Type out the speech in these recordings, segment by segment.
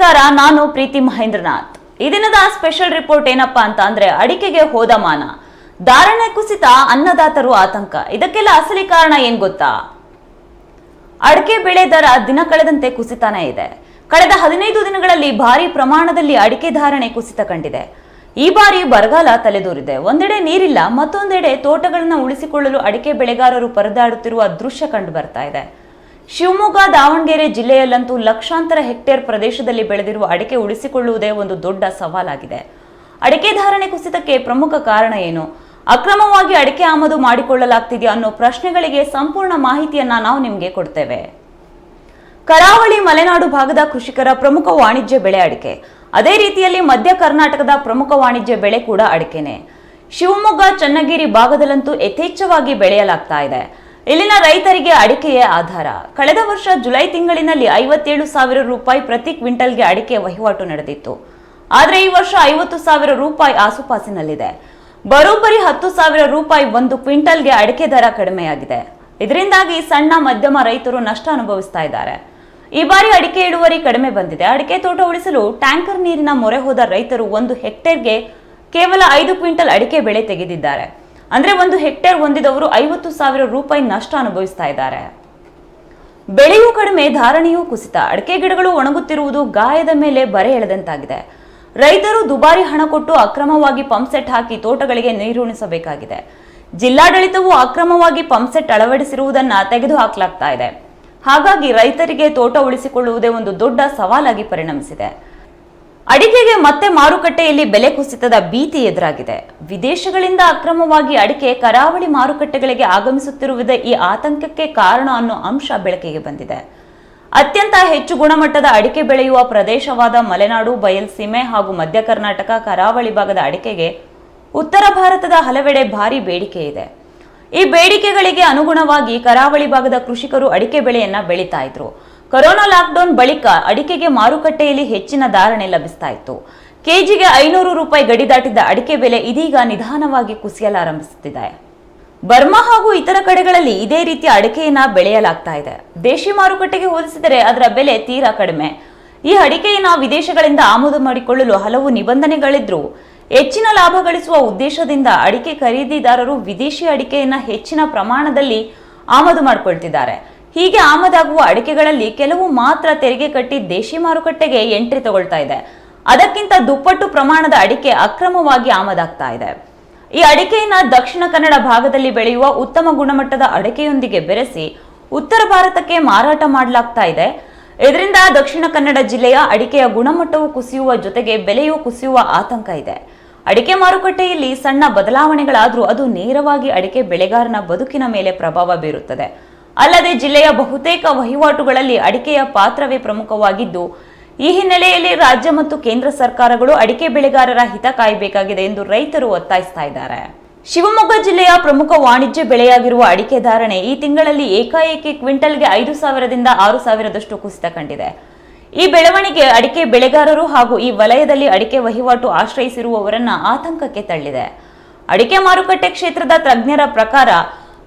ನಮಸ್ಕಾರ, ನಾನು ಪ್ರೀತಿ ಮಹೇಂದ್ರನಾಥ್. ಈ ದಿನದ ಸ್ಪೆಷಲ್ ರಿಪೋರ್ಟ್ ಏನಪ್ಪಾ ಅಂತ ಅಂದ್ರೆ ಅಡಿಕೆಗೆ ಹೋದ ಮಾನ. ಧಾರಣೆ ಕುಸಿತ, ಅನ್ನದಾತರು ಆತಂಕ. ಇದಕ್ಕೆಲ್ಲ ಅಸಲಿ ಕಾರಣ ಏನ್ ಗೊತ್ತಾ? ಅಡಿಕೆ ಬೆಳೆ ದರ ದಿನ ಕಳೆದಂತೆ ಕುಸಿತಾನೇ ಇದೆ. ಕಳೆದ ಹದಿನೈದು ದಿನಗಳಲ್ಲಿ ಭಾರಿ ಪ್ರಮಾಣದಲ್ಲಿ ಅಡಿಕೆ ಧಾರಣೆ ಕುಸಿತ ಕಂಡಿದೆ. ಈ ಬಾರಿ ಬರಗಾಲ ತಲೆದೋರಿದೆ. ಒಂದೆಡೆ ನೀರಿಲ್ಲ, ಮತ್ತೊಂದೆಡೆ ತೋಟಗಳನ್ನು ಉಳಿಸಿಕೊಳ್ಳಲು ಅಡಿಕೆ ಬೆಳೆಗಾರರು ಪರದಾಡುತ್ತಿರುವ ದೃಶ್ಯ ಕಂಡು ಬರ್ತಾ ಇದೆ. ಶಿವಮೊಗ್ಗ, ದಾವಣಗೆರೆ ಜಿಲ್ಲೆಯಲ್ಲಂತೂ ಲಕ್ಷಾಂತರ ಹೆಕ್ಟೇರ್ ಪ್ರದೇಶದಲ್ಲಿ ಬೆಳೆದಿರುವ ಅಡಿಕೆ ಉಳಿಸಿಕೊಳ್ಳುವುದೇ ಒಂದು ದೊಡ್ಡ ಸವಾಲಾಗಿದೆ. ಅಡಿಕೆ ಧಾರಣೆ ಕುಸಿತಕ್ಕೆ ಪ್ರಮುಖ ಕಾರಣ ಏನು? ಅಕ್ರಮವಾಗಿ ಅಡಿಕೆ ಆಮದು ಮಾಡಿಕೊಳ್ಳಲಾಗ್ತಿದೆಯಾ ಅನ್ನೋ ಪ್ರಶ್ನೆಗಳಿಗೆ ಸಂಪೂರ್ಣ ಮಾಹಿತಿಯನ್ನ ನಾವು ನಿಮಗೆ ಕೊಡ್ತೇವೆ. ಕರಾವಳಿ ಮಲೆನಾಡು ಭಾಗದ ಕೃಷಿಕರ ಪ್ರಮುಖ ವಾಣಿಜ್ಯ ಬೆಳೆ ಅಡಿಕೆ. ಅದೇ ರೀತಿಯಲ್ಲಿ ಮಧ್ಯ ಕರ್ನಾಟಕದ ಪ್ರಮುಖ ವಾಣಿಜ್ಯ ಬೆಳೆ ಕೂಡ ಅಡಿಕೆನೆ. ಶಿವಮೊಗ್ಗ, ಚನ್ನಗಿರಿ ಭಾಗದಲ್ಲಂತೂ ಯಥೇಚ್ಛವಾಗಿ ಬೆಳೆಯಲಾಗ್ತಾ ಇದೆ. ಇಲ್ಲಿನ ರೈತರಿಗೆ ಅಡಿಕೆಯೇ ಆಧಾರ. ಕಳೆದ ವರ್ಷ ಜುಲೈ ತಿಂಗಳಿನಲ್ಲಿ ಐವತ್ತೇಳು ಸಾವಿರ ರೂಪಾಯಿ ಪ್ರತಿ ಕ್ವಿಂಟಲ್ಗೆ ಅಡಿಕೆ ವಹಿವಾಟು ನಡೆದಿತ್ತು. ಆದರೆ ಈ ವರ್ಷ ಐವತ್ತು ಸಾವಿರ ರೂಪಾಯಿ ಆಸುಪಾಸಿನಲ್ಲಿದೆ. ಬರೋಬ್ಬರಿ ಹತ್ತು ಸಾವಿರ ರೂಪಾಯಿ ಒಂದು ಕ್ವಿಂಟಲ್ಗೆ ಅಡಿಕೆ ದರ ಕಡಿಮೆಯಾಗಿದೆ. ಇದರಿಂದಾಗಿ ಸಣ್ಣ ಮಧ್ಯಮ ರೈತರು ನಷ್ಟ ಅನುಭವಿಸ್ತಾ ಇದ್ದಾರೆ. ಈ ಬಾರಿ ಅಡಿಕೆ ಇಳುವರಿ ಕಡಿಮೆ ಬಂದಿದೆ. ಅಡಿಕೆ ತೋಟ ಉಳಿಸಲು ಟ್ಯಾಂಕರ್ ನೀರಿನ ಮೊರೆ ಹೋದ ರೈತರು ಒಂದು ಹೆಕ್ಟೇರ್ಗೆ ಕೇವಲ ಐದು ಕ್ವಿಂಟಲ್ ಅಡಿಕೆ ಬೆಳೆ ತೆಗೆದಿದ್ದಾರೆ. ಅಂದ್ರೆ ಒಂದು ಹೆಕ್ಟೇರ್ ಹೊಂದಿದವರು ಐವತ್ತು ಸಾವಿರ ರೂಪಾಯಿ ನಷ್ಟ ಅನುಭವಿಸ್ತಾ ಇದ್ದಾರೆ. ಬೆಳೆಯೂ ಕಡಿಮೆ, ಧಾರಣೆಯೂ ಕುಸಿತ. ಅಡಕೆ ಗಿಡಗಳು ಒಣಗುತ್ತಿರುವುದು ಗಾಯದ ಮೇಲೆ ಬರೆ ಎಳೆದಂತಾಗಿದೆ. ರೈತರು ದುಬಾರಿ ಹಣ ಕೊಟ್ಟು ಅಕ್ರಮವಾಗಿ ಪಂಪ್ಸೆಟ್ ಹಾಕಿ ತೋಟಗಳಿಗೆ ನೀರುಣಿಸಬೇಕಾಗಿದೆ ಜಿಲ್ಲಾಡಳಿತವು ಅಕ್ರಮವಾಗಿ ಪಂಪ್ಸೆಟ್ ಅಳವಡಿಸಿರುವುದನ್ನು ತೆಗೆದುಹಾಕಲಾಗ್ತಾ ಇದೆ. ಹಾಗಾಗಿ ರೈತರಿಗೆ ತೋಟ ಉಳಿಸಿಕೊಳ್ಳುವುದೇ ಒಂದು ದೊಡ್ಡ ಸವಾಲಾಗಿ ಪರಿಣಮಿಸಿದೆ. ಅಡಿಕೆಗೆ ಮತ್ತೆ ಮಾರುಕಟ್ಟೆಯಲ್ಲಿ ಬೆಲೆ ಕುಸಿತದ ಭೀತಿ ಎದುರಾಗಿದೆ. ವಿದೇಶಗಳಿಂದ ಅಕ್ರಮವಾಗಿ ಅಡಿಕೆ, ಕರಾವಳಿ ಮಾರುಕಟ್ಟೆಗಳಿಗೆ ಆಗಮಿಸುತ್ತಿರುವುದೇ ಈ ಆತಂಕಕ್ಕೆ ಕಾರಣ ಅನ್ನೋ ಅಂಶ ಬೆಳಕಿಗೆ ಬಂದಿದೆ. ಅತ್ಯಂತ ಹೆಚ್ಚು ಗುಣಮಟ್ಟದ ಅಡಿಕೆ ಬೆಳೆಯುವ ಪ್ರದೇಶವಾದ ಮಲೆನಾಡು, ಬಯಲ್ಸೀಮೆ ಹಾಗೂ ಮಧ್ಯ ಕರ್ನಾಟಕ, ಕರಾವಳಿ ಭಾಗದ ಅಡಿಕೆಗೆ ಉತ್ತರ ಭಾರತದ ಹಲವೆಡೆ ಭಾರಿ ಬೇಡಿಕೆ ಇದೆ. ಈ ಬೇಡಿಕೆಗಳಿಗೆ ಅನುಗುಣವಾಗಿ ಕರಾವಳಿ ಭಾಗದ ಕೃಷಿಕರು ಅಡಿಕೆ ಬೆಳೆಯನ್ನ ಬೆಳೀತಾ ಇದ್ರು. ಕೊರೋನಾ ಲಾಕ್ಡೌನ್ ಬಳಿಕ ಅಡಿಕೆಗೆ ಮಾರುಕಟ್ಟೆಯಲ್ಲಿ ಹೆಚ್ಚಿನ ಧಾರಣೆ ಲಭಿಸ್ತಾ ಇತ್ತು. ಕೆಜಿಗೆ ಐನೂರು ರೂಪಾಯಿ ಗಡಿ ದಾಟಿದ್ದ ಅಡಿಕೆ ಬೆಲೆ ಇದೀಗ ನಿಧಾನವಾಗಿ ಕುಸಿಯಲಾರಂಭಿಸುತ್ತಿದೆ. ಬರ್ಮಾ ಹಾಗೂ ಇತರ ಕಡೆಗಳಲ್ಲಿ ಇದೇ ರೀತಿಯ ಅಡಿಕೆಯನ್ನ ಬೆಳೆಯಲಾಗ್ತಾ ಇದೆ. ದೇಶಿ ಮಾರುಕಟ್ಟೆಗೆ ಹೋಲಿಸಿದರೆ ಅದರ ಬೆಲೆ ತೀರಾ ಕಡಿಮೆ. ಈ ಅಡಿಕೆಯನ್ನ ವಿದೇಶಗಳಿಂದ ಆಮದು ಮಾಡಿಕೊಳ್ಳಲು ಹಲವು ನಿಬಂಧನೆಗಳಿದ್ರೂ ಹೆಚ್ಚಿನ ಲಾಭ ಗಳಿಸುವ ಉದ್ದೇಶದಿಂದ ಅಡಿಕೆ ಖರೀದಿದಾರರು ವಿದೇಶಿ ಅಡಿಕೆಯನ್ನ ಹೆಚ್ಚಿನ ಪ್ರಮಾಣದಲ್ಲಿ ಆಮದು ಮಾಡಿಕೊಳ್ತಿದ್ದಾರೆ. ಹೀಗೆ ಆಮದಾಗುವ ಅಡಿಕೆಗಳಲ್ಲಿ ಕೆಲವು ಮಾತ್ರ ತೆರಿಗೆ ಕಟ್ಟಿ ದೇಶಿ ಮಾರುಕಟ್ಟೆಗೆ ಎಂಟ್ರಿ ತಗೊಳ್ತಾ ಇದೆ. ಅದಕ್ಕಿಂತ ದುಪ್ಪಟ್ಟು ಪ್ರಮಾಣದ ಅಡಿಕೆ ಅಕ್ರಮವಾಗಿ ಆಮದಾಗ್ತಾ ಇದೆ. ಈ ಅಡಿಕೆಯನ್ನ ದಕ್ಷಿಣ ಕನ್ನಡ ಭಾಗದಲ್ಲಿ ಬೆಳೆಯುವ ಉತ್ತಮ ಗುಣಮಟ್ಟದ ಅಡಿಕೆಯೊಂದಿಗೆ ಬೆರೆಸಿ ಉತ್ತರ ಭಾರತಕ್ಕೆ ಮಾರಾಟ ಮಾಡಲಾಗ್ತಾ ಇದೆ. ಇದರಿಂದ ದಕ್ಷಿಣ ಕನ್ನಡ ಜಿಲ್ಲೆಯ ಅಡಿಕೆಯ ಗುಣಮಟ್ಟವು ಕುಸಿಯುವ ಜೊತೆಗೆ ಬೆಲೆಯೂ ಕುಸಿಯುವ ಆತಂಕ ಇದೆ. ಅಡಿಕೆ ಮಾರುಕಟ್ಟೆಯಲ್ಲಿ ಸಣ್ಣ ಬದಲಾವಣೆಗಳಾದರೂ ಅದು ನೇರವಾಗಿ ಅಡಿಕೆ ಬೆಳೆಗಾರನ ಬದುಕಿನ ಮೇಲೆ ಪ್ರಭಾವ ಬೀರುತ್ತದೆ. ಅಲ್ಲದೆ ಜಿಲ್ಲೆಯ ಬಹುತೇಕ ವಹಿವಾಟುಗಳಲ್ಲಿ ಅಡಿಕೆಯ ಪಾತ್ರವೇ ಪ್ರಮುಖವಾಗಿದ್ದು, ಈ ಹಿನ್ನೆಲೆಯಲ್ಲಿ ರಾಜ್ಯ ಮತ್ತು ಕೇಂದ್ರ ಸರ್ಕಾರಗಳು ಅಡಿಕೆ ಬೆಳೆಗಾರರ ಹಿತ ಕಾಯಬೇಕಾಗಿದೆ ಎಂದು ರೈತರು ಒತ್ತಾಯಿಸ್ತಾ ಇದ್ದಾರೆ. ಶಿವಮೊಗ್ಗ ಜಿಲ್ಲೆಯ ಪ್ರಮುಖ ವಾಣಿಜ್ಯ ಬೆಳೆಯಾಗಿರುವ ಅಡಿಕೆ ಧಾರಣೆ ಈ ತಿಂಗಳಲ್ಲಿ ಏಕಾಏಕಿ ಕ್ವಿಂಟಲ್ಗೆ ಐದು ಸಾವಿರದಿಂದ ಆರು ಸಾವಿರದಷ್ಟು ಕುಸಿತ ಕಂಡಿದೆ. ಈ ಬೆಳವಣಿಗೆ ಅಡಿಕೆ ಬೆಳೆಗಾರರು ಹಾಗೂ ಈ ವಲಯದಲ್ಲಿ ಅಡಿಕೆ ವಹಿವಾಟು ಆಶ್ರಯಿಸಿರುವವರನ್ನ ಆತಂಕಕ್ಕೆ ತಳ್ಳಿದೆ. ಅಡಿಕೆ ಮಾರುಕಟ್ಟೆ ಕ್ಷೇತ್ರದ ತಜ್ಞರ ಪ್ರಕಾರ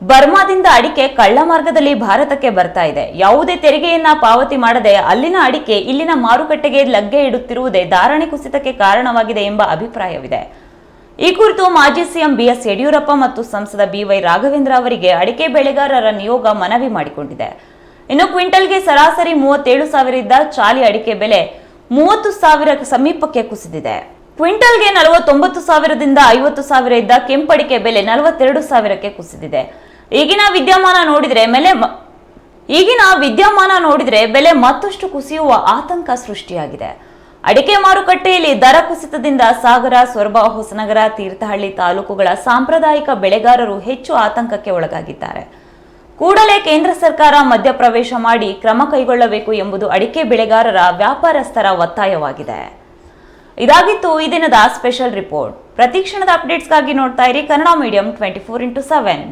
ಬರ್ಮಾದಿಂದ ಅಡಿಕೆ ಕಳ್ಳ ಮಾರ್ಗದಲ್ಲಿ ಭಾರತಕ್ಕೆ ಬರ್ತಾ ಇದೆ. ಯಾವುದೇ ತೆರಿಗೆಯನ್ನ ಪಾವತಿ ಮಾಡದೆ ಅಲ್ಲಿನ ಅಡಿಕೆ ಇಲ್ಲಿನ ಮಾರುಕಟ್ಟೆಗೆ ಲಗ್ಗೆ ಇಡುತ್ತಿರುವುದೇ ಧಾರಣೆ ಕುಸಿತಕ್ಕೆ ಕಾರಣವಾಗಿದೆ ಎಂಬ ಅಭಿಪ್ರಾಯವಿದೆ. ಈ ಕುರಿತು ಮಾಜಿ ಸಿಎಂ ಬಿಎಸ್ ಯಡಿಯೂರಪ್ಪ ಮತ್ತು ಸಂಸದ ಬಿವೈ ರಾಘವೇಂದ್ರ ಅವರಿಗೆ ಅಡಿಕೆ ಬೆಳೆಗಾರರ ನಿಯೋಗ ಮನವಿ ಮಾಡಿಕೊಂಡಿದೆ. ಇನ್ನು ಕ್ವಿಂಟಲ್ಗೆ ಸರಾಸರಿ ಮೂವತ್ತೇಳು ಸಾವಿರ ಇದ್ದ ಚಾಲಿ ಅಡಿಕೆ ಬೆಲೆ ಮೂವತ್ತು ಸಾವಿರ ಸಮೀಪಕ್ಕೆ ಕುಸಿದಿದೆ. ಕ್ವಿಂಟಲ್ಗೆ ನಲವತ್ತೊಂಬತ್ತು ಸಾವಿರದಿಂದ ಐವತ್ತು ಸಾವಿರ ಇದ್ದ ಕೆಂಪಡಿಕೆ ಬೆಲೆ ನಲವತ್ತೆರಡು ಸಾವಿರಕ್ಕೆ ಕುಸಿದಿದೆ. ಈಗಿನ ವಿದ್ಯಮಾನ ನೋಡಿದ್ರೆ ಮೇಲೆ ಈಗಿನ ವಿದ್ಯಮಾನ ನೋಡಿದ್ರೆ ಬೆಲೆ ಮತ್ತಷ್ಟು ಕುಸಿಯುವ ಆತಂಕ ಸೃಷ್ಟಿಯಾಗಿದೆ. ಅಡಿಕೆ ಮಾರುಕಟ್ಟೆಯಲ್ಲಿ ದರ ಕುಸಿತದಿಂದ ಸಾಗರ, ಸೊರಬ, ಹೊಸನಗರ, ತೀರ್ಥಹಳ್ಳಿ ತಾಲೂಕುಗಳ ಸಾಂಪ್ರದಾಯಿಕ ಬೆಳೆಗಾರರು ಹೆಚ್ಚು ಆತಂಕಕ್ಕೆ ಒಳಗಾಗಿದ್ದಾರೆ. ಕೂಡಲೇ ಕೇಂದ್ರ ಸರ್ಕಾರ ಮಧ್ಯಪ್ರವೇಶ ಮಾಡಿ ಕ್ರಮ ಕೈಗೊಳ್ಳಬೇಕು ಎಂಬುದು ಅಡಿಕೆ ಬೆಳೆಗಾರರ ವ್ಯಾಪಾರಸ್ಥರ ಒತ್ತಾಯವಾಗಿದೆ. ಇದಾಗಿತ್ತು ಈ ದಿನದ ಸ್ಪೆಷಲ್ ರಿಪೋರ್ಟ್. ಪ್ರತಿ ಕ್ಷಣದ ಅಪ್ಡೇಟ್ಸ್ಗಾಗಿ ನೋಡ್ತಾ ಇರಿ Kannada medium twenty four into seven.